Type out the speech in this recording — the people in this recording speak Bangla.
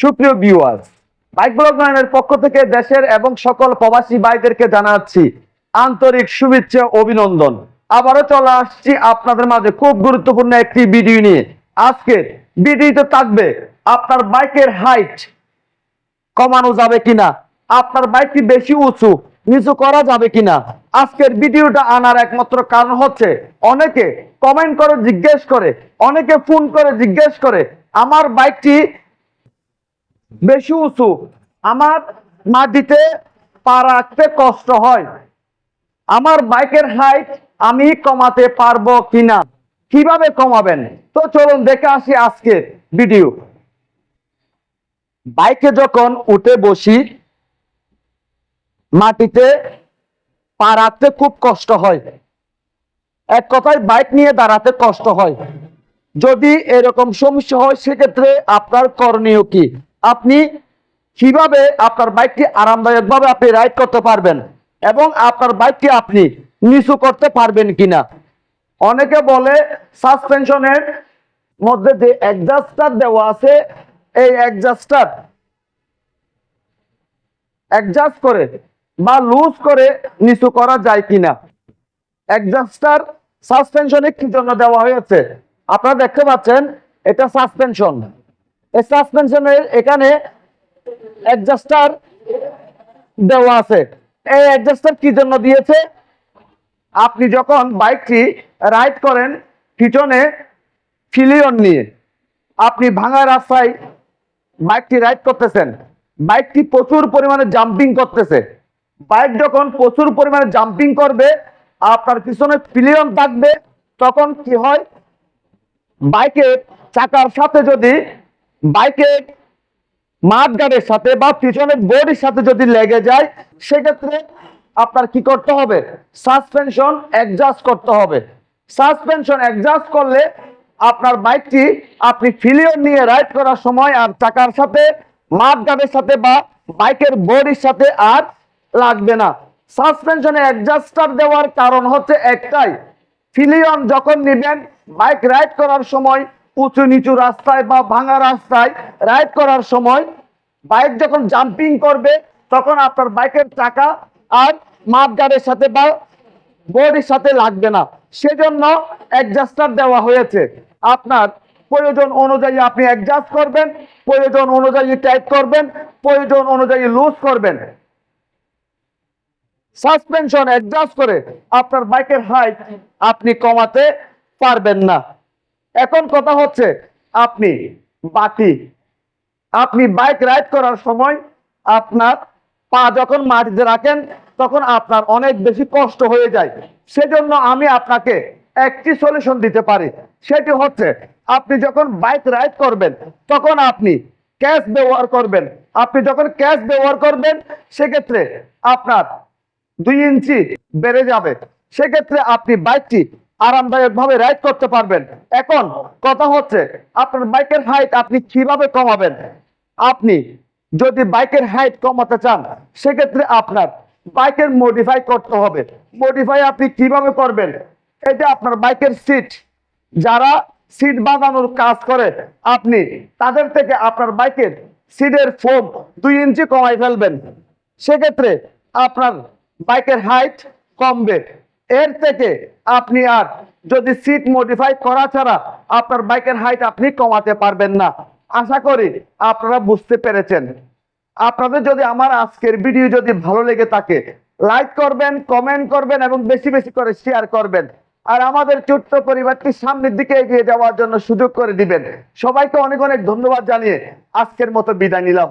সুপ্রিয় ভিউয়ার্স বাইক ব্লগ পক্ষ থেকে দেশের এবং সকল প্রবাসী ভাইদেরকে জানাচ্ছি আন্তরিক শুভেচ্ছা, অভিনন্দন। আবারও চলে আসছি আপনাদের মাঝে খুব গুরুত্বপূর্ণ একটি ভিডিও নিয়ে। আজকের ভিডিওতে থাকবে আপনার বাইকের হাইট কমানো যাবে কিনা, আপনার বাইকটি বেশি উঁচু, নিচু করা যাবে কিনা। আজকের ভিডিওটা আনার একমাত্র কারণ হচ্ছে অনেকে কমেন্ট করে জিজ্ঞেস করে, অনেকে ফোন করে জিজ্ঞেস করে, আমার বাইকটি বেশি উঁচু। আমার মাটিতে পা রাখতে কষ্ট হয়। আমার বাইকের হাইট আমি কমাতে পারব কিনা? কীভাবে কমাবেন? তো চলুন দেখে আসি আজকের ভিডিও বাইকে যখন উঠে বসি, মাটিতে পা রাখতে খুব কষ্ট হয়। এক কথায় বাইক নিয়ে দাঁড়াতে কষ্ট হয়। যদি এরকম সমস্যা হয়, সেক্ষেত্রে আপনার করণীয় কি? আপনি কীভাবে আপনার বাইকটি আরামদায়ক ভাবে আপনি রাইড করতে পারবেন এবং আপনার বাইকটি আপনি নিচু করতে পারবেন কিনা? অনেকে বলে সাসপেনশনের মধ্যে যে অ্যাডজাস্টার দেওয়া আছে, এই অ্যাডজাস্টার অ্যাডজাস্ট করে বা লুজ করে নিচু করা যায় কিনা? অ্যাডজাস্টার সাসপেনশনে কি জন্য দেওয়া হয়েছে? আপনারা দেখতে পাচ্ছেন, এটা সাসপেনশন সাসপেনশনের এখানে অ্যাডজাস্টার দেওয়া আছে। এই অ্যাডজাস্টার কি জন্য দিয়েছে? আপনি যখন বাইকটি রাইড করেন পিছনে ফিলিয়ন নিয়ে, আপনি ভাঙা রাস্তায় বাইকটি রাইড করতেছেন, বাইকটি প্রচুর পরিমাণে জাম্পিং করতেছে। বাইক যখন প্রচুর পরিমাণে জাম্পিং করবে, আপনার পিছনে পিলিয়ন থাকবে, তখন কি হয়? বাইকের চাকার সাথে যদি বাইকের মাঠ গার্ডের সাথে বা পিছনের বোর্ডের সাথে যদি লেগে যায়, সেক্ষেত্রে আপনার কি করতে হবে? সাসপেনশন অ্যাডজাস্ট করতে হবে। সাসপেনশন অ্যাডজাস্ট করলে আপনার বাইকটি আপনি ফিলিয়ন নিয়ে রাইড করার সময় আর চাকার সাথে, মাঠ গার্ডের সাথে বা বাইকের বডির সাথে আর লাগবে না। সাসপেনশনে অ্যাডজাস্টার দেওয়ার কারণ হচ্ছে একটাই। ফিলিয়ন যখন নেবেন, বাইক রাইড করার সময় উঁচু নিচু রাস্তায় বা ভাঙা রাস্তায় রাইড করার সময় বাইক যখন জাম্পিং করবে, তখন আপনার বাইকের চাকা আর মাঠগার্ডের সাথে বা বডির সাথে লাগবে না। সেজন্য অ্যাডজাস্টার দেওয়া হয়েছে। আপনার প্রয়োজন অনুযায়ী আপনি অ্যাডজাস্ট করবেন, প্রয়োজন অনুযায়ী টাইট করবেন, প্রয়োজন অনুযায়ী লুজ করবেন। সাসপেনশন অ্যাডজাস্ট করে আপনার বাইকের হাইট আপনি কমাতে পারবেন না। এখন কথা হচ্ছে আপনি বাতি, আপনি বাইক রাইড করার সময় আপনার পা যখন মাটিতে রাখেন, তখন আপনার অনেক বেশি কষ্ট হয়ে যায়। সেজন্য আমি আপনাকে একটি সলিউশন দিতে পারি। সেটি হচ্ছে, আপনি যখন বাইক রাইড করবেন, তখন আপনি ক্যাশ ব্যবহার করবেন। আপনি যখন ক্যাশ ব্যবহার করবেন, সেক্ষেত্রে আপনার দুই ইঞ্চি বেড়ে যাবে। সেক্ষেত্রে আপনি বাইকটি আরামদায়ক ভাবে রাইড করতে পারবেন। এখন কথা হচ্ছে, আপনার বাইকের হাইট আপনি কীভাবে কমাবেন? আপনি যদি বাইকের হাইট কমাতে চান, সেক্ষেত্রে আপনার বাইকের মডিফাই করতে হবে। মডিফাই আপনি কীভাবে করবেন? এটা আপনার বাইকের সিট যারা সিট বাঁধানোর কাজ করে, আপনি তাদের থেকে আপনার বাইকের সিটের ফোম দুই ইঞ্চি কমাই ফেলবেন। সেক্ষেত্রে আপনার বাইকের হাইট কমবে। এর থেকে আপনি আর যদি সিট মডিফাই করা ছাড়া আপনার বাইকের হাইট আপনি কমাতে পারবেন না। আশা করি আপনারা বুঝতে পেরেছেন। আপনাদের যদি আমার আজকের ভিডিও যদি ভালো লেগে থাকে লাইক করবেন কমেন্ট করবেন এবং বেশি বেশি করে শেয়ার করবেন। আর আমাদের ছোট্ট পরিবারটি সামনের দিকে এগিয়ে যাওয়ার জন্য সুযোগ করে দিবেন। সবাইকে অনেক অনেক ধন্যবাদ জানিয়ে আজকের মতো বিদায় নিলাম।